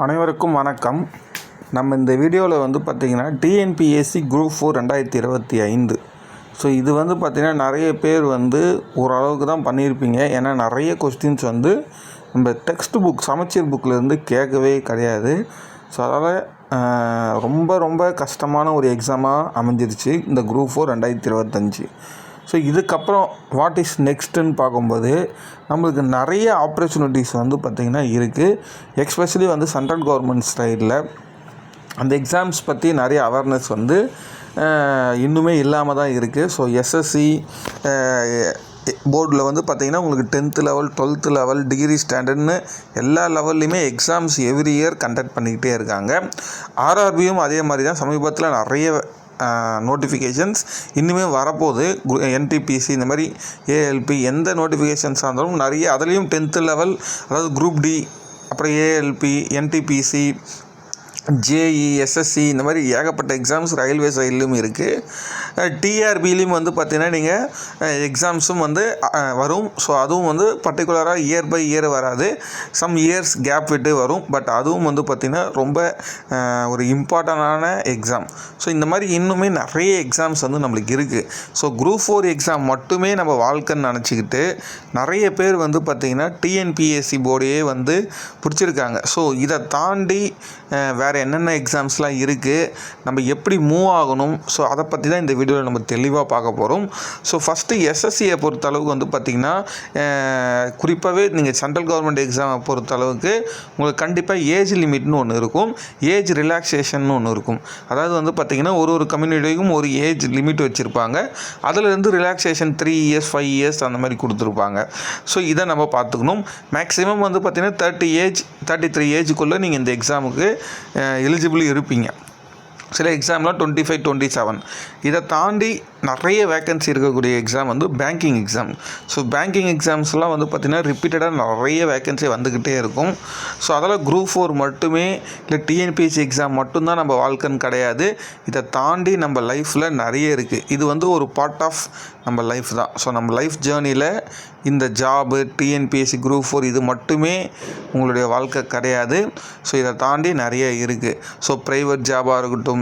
அனைவருக்கும் வணக்கம். நம்ம இந்த வீடியோவில் வந்து பார்த்திங்கன்னா டிஎன்பிஎஸ்சி குரூப் ஃபோர் ரெண்டாயிரத்தி இருபத்தி ஐந்து. ஸோ இது வந்து பார்த்திங்கன்னா நிறைய பேர் வந்து ஓரளவுக்கு தான் பண்ணியிருப்பீங்க. ஏன்னா நிறைய கொஸ்டின்ஸ் வந்து நம்ம டெக்ஸ்ட் புக் சமச்சீர் புக்கிலேருந்து கேட்கவே கிடையாது. ஸோ அதனால் ரொம்ப ரொம்ப கஷ்டமான ஒரு எக்ஸாமாக அமைஞ்சிருச்சு இந்த குரூப் ஃபோர் ரெண்டாயிரத்தி இருபத்தஞ்சி ஸோ இதுக்கப்புறம் வாட் இஸ் நெக்ஸ்ட்டுன்னு பார்க்கும்போது நம்மளுக்கு நிறைய ஆப்பர்ச்சுனிட்டிஸ் வந்து பார்த்திங்கன்னா இருக்குது எக்ஸ்பெஷலி வந்து சென்ட்ரல் கவர்மெண்ட் சைடில் அந்த எக்ஸாம்ஸ் பற்றி நிறைய அவேர்னஸ் வந்து இன்னுமே இல்லாமல் தான் இருக்குது ஸோ எஸ்எஸ்சி போர்டில் வந்து பார்த்திங்கன்னா உங்களுக்கு tenth level twelfth level degree ஸ்டாண்டர்ட்னு எல்லா லெவல்லையுமே எக்ஸாம்ஸ் எவ்ரி இயர் கண்டக்ட் பண்ணிக்கிட்டே இருக்காங்க. ஆர்ஆர்பியும் அதே மாதிரி தான். சமீபத்தில் நிறைய நோட்டிஃபிகேஷன்ஸ் இன்னுமே வரப்போகுது. என்டிபிசி இந்த மாதிரி ஏஎல்பி எந்த நோட்டிஃபிகேஷன்ஸாக இருந்தாலும் நிறைய அதுலேயும் டென்த்து லெவல் அதாவது குரூப் டி அப்புறம் ஏஎல்பி என்டிபிசி ஜேஇ எஸ்எஸ்சி இந்த மாதிரி ஏகப்பட்ட எக்ஸாம்ஸ் ரயில்வே சைட்லையும் இருக்குது டிஆர்பிலையும் வந்து பார்த்திங்கன்னா நீங்கள் எக்ஸாம்ஸும் வந்து வரும். ஸோ அதுவும் வந்து பர்டிகுலராக இயர் பை இயர் வராது. சம் இயர்ஸ் கேப் விட்டு வரும். பட் அதுவும் வந்து பார்த்திங்கன்னா ரொம்ப ஒரு இம்பார்ட்டண்டான எக்ஸாம் ஸோ இந்த மாதிரி இன்னுமே நிறைய எக்ஸாம்ஸ் வந்து நம்மளுக்கு இருக்குது ஸோ குரூப் ஃபோர் எக்ஸாம் மட்டுமே நம்ம வாழ்க்கைன்னு நினச்சிக்கிட்டு நிறைய பேர் வந்து பார்த்திங்கன்னா டிஎன்பிஎஸ்சி போர்டையே வந்து பிடிச்சிருக்காங்க. ஸோ இதை தாண்டி வேறு வேறு என்னென்ன எக்ஸாம்ஸ்லாம் இருக்குது நம்ம எப்படி மூவ் ஆகணும் ஸோ அதை பற்றி தான் இந்த வீடியோவில் நம்ம தெளிவாக பார்க்க போகிறோம் ஸோ ஃபஸ்ட்டு எஸ்எஸ்சியை பொறுத்த அளவுக்கு வந்து பார்த்திங்கன்னா குறிப்பாகவே நீங்கள் சென்ட்ரல் கவர்மெண்ட் எக்ஸாமை பொறுத்தளவுக்கு உங்களுக்கு கண்டிப்பாக ஏஜ் லிமிட்னு ஒன்று இருக்கும் ஏஜ் ரிலாக்ஸேஷன் ஒன்று இருக்கும். அதாவது வந்து பார்த்திங்கன்னா ஒரு ஒரு கம்யூனிட்டிக்கும் ஒரு ஏஜ் லிமிட் வச்சுருப்பாங்க. அதுலேருந்து relaxation three years five years அந்த மாதிரி கொடுத்துருப்பாங்க. ஸோ இதை நம்ம பார்த்துக்கணும். மேக்ஸிமம் வந்து பார்த்திங்கன்னா தேர்ட்டி ஏஜ் தேர்ட்டி த்ரீ ஏஜுக்குள்ளே நீங்கள் இந்த எக்ஸாமுக்கு எலிஜிபிள் இருப்பீங்க. சில எக்ஸாம்லாம் டுவெண்ட்டி ஃபைவ் டுவெண்ட்டி செவன் இதை தாண்டி நிறைய வேக்கன்சி இருக்கக்கூடிய எக்ஸாம் வந்து பேங்கிங் எக்ஸாம் ஸோ பேங்கிங் எக்ஸாம்ஸ்லாம் வந்து பார்த்திங்கன்னா ரிப்பீட்டடாக நிறைய வேக்கன்சி வந்துக்கிட்டே இருக்கும். ஸோ அதில் குரூப் ஃபோர் மட்டுமே இல்லை டிஎன்பிஎஸ்சி எக்ஸாம் மட்டும்தான் நம்ம வாழ்க்கைன்னு கிடையாது. இதை தாண்டி நம்ம லைஃப்பில் நிறைய இருக்குது இது வந்து ஒரு பார்ட் ஆஃப் நம்ம லைஃப் தான். ஸோ நம்ம லைஃப் ஜேர்னியில் இந்த ஜாபு டிஎன்பிஎஸ்சி குரூப் ஃபோர் இது மட்டுமே உங்களுடைய வாழ்க்கை கிடையாது. ஸோ இதை தாண்டி நிறைய இருக்குது ஸோ ப்ரைவேட் ஜாபாக இருக்கட்டும்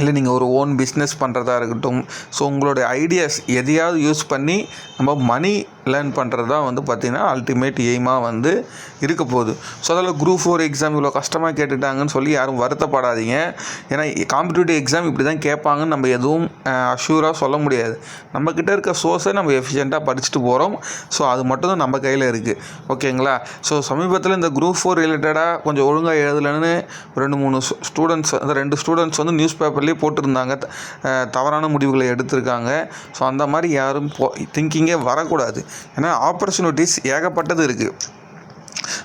இல்லை நீங்கள் ஒரு ஓன் பிஸ்னஸ் பண்ணுறதா இருக்கட்டும் ஸோ உங்களுடைய ஐடியாஸ் எதையாவது யூஸ் பண்ணி நம்ம மணி லேர்ன் பண்ணுறது தான் வந்து பார்த்திங்கன்னா அல்டிமேட் எய்மாக வந்து இருக்க போகுது. ஸோ அதில் குரூப் ஃபோர் எக்ஸாம் இவ்வளோ கஷ்டமாக கேட்டுட்டாங்கன்னு சொல்லி யாரும் வருத்தப்படாதீங்க. ஏன்னா காம்படிட்டிவ் எக்ஸாம் இப்படி தான் கேட்பாங்கன்னு நம்ம எதுவும் அஷ்யூராக சொல்ல முடியாது. நம்மக்கிட்ட இருக்க சோர்ஸை நம்ம எஃபிஷியண்ட்டாக படிச்சுட்டு போகிறோம் ஸோ அது மட்டும் தான் நம்ம கையில் இருக்குது ஓகேங்களா? ஸோ சமீபத்தில் இந்த குரூப் ஃபோர் ரிலேட்டடாக கொஞ்சம் ஒழுங்காக எழுதலைன்னு ரெண்டு மூணு ஸ்டூடெண்ட்ஸ் அந்த ரெண்டு ஸ்டூடெண்ட்ஸ் வந்து நியூஸ் பேப்பர் பேப்பர்லேயே போட்டிருந்தாங்க. தவறான முடிவுகளை எடுத்திருக்காங்க. ஸோ அந்த மாதிரி யாரும் போ திங்கிங்கே வரக்கூடாது. ஏன்னா ஆப்பர்ச்சுனிட்டிஸ் ஏகப்பட்டது இருக்குது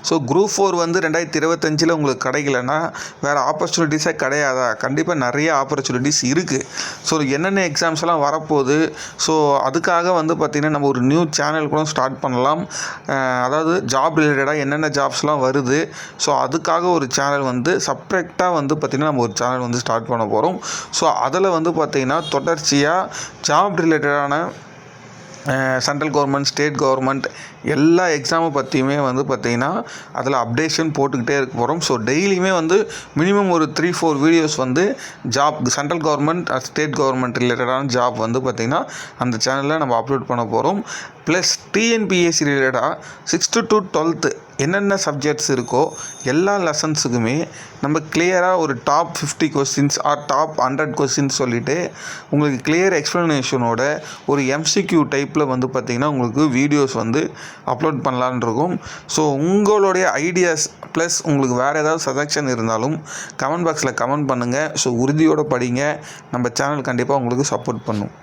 ஸோ குரூப் ஃபோர் வந்து ரெண்டாயிரத்தி இருபத்தஞ்சில் உங்களுக்கு கிடைக்கலன்னா வேறு ஆப்பர்ச்சுனிட்டிஸே கிடையாதா? கண்டிப்பாக நிறைய ஆப்பர்ச்சுனிட்டிஸ் இருக்குது ஸோ என்னென்ன எக்ஸாம்ஸ் எல்லாம் வரப்போகுது? ஸோ அதுக்காக வந்து பார்த்திங்கன்னா நம்ம ஒரு நியூ சேனல் கூட ஸ்டார்ட் பண்ணலாம். அதாவது ஜாப் ரிலேட்டடாக என்னென்ன ஜாப்ஸ்லாம் வருது? ஸோ அதுக்காக ஒரு சேனல் வந்து சப்ரெக்டாக வந்து பார்த்திங்கன்னா நம்ம ஒரு சேனல் வந்து ஸ்டார்ட் பண்ண போகிறோம் ஸோ அதில் வந்து பார்த்திங்கன்னா தொடர்ச்சியாக ஜாப் ரிலேட்டடான சென்ட்ரல் கவர்மெண்ட் ஸ்டேட் கவர்மெண்ட் எல்லா எக்ஸாமை பற்றியுமே வந்து பார்த்திங்கன்னா அதில் அப்டேஷன் போட்டுக்கிட்டே இருக்க போகிறோம் ஸோ டெய்லியுமே வந்து மினிமம் ஒரு த்ரீ ஃபோர் வீடியோஸ் வந்து job central government state government ரிலேட்டடான ஜாப் வந்து பார்த்திங்கன்னா அந்த சேனலில் நம்ம அப்லோட் பண்ண போகிறோம் ப்ளஸ் டிஎன்பிஎஸ்சி ரிலேட்டடாக சிக்ஸ்த்து டு டுவெல்த்து என்னென்ன சப்ஜெக்ட்ஸ் இருக்கோ எல்லா லெசன்ஸுக்குமே நம்ம கிளியராக ஒரு top fifty questions or top hundred questions சொல்லிவிட்டு உங்களுக்கு கிளியர் எக்ஸ்ப்ளனேஷனோட ஒரு எம்சிக்யூ டைப்பில் வந்து பார்த்திங்கன்னா உங்களுக்கு வீடியோஸ் வந்து அப்லோட் பண்ணலான்னு இருக்கும். ஸோ உங்களுடைய ஐடியாஸ் ப்ளஸ் உங்களுக்கு வேறு ஏதாவது சஜஷன் இருந்தாலும் கமெண்ட் பாக்ஸில் கமெண்ட் பண்ணுங்கள் ஸோ உறுதியோடு படிங்க. நம்ம சேனல் கண்டிப்பாக உங்களுக்கு சப்போர்ட் பண்ணும்.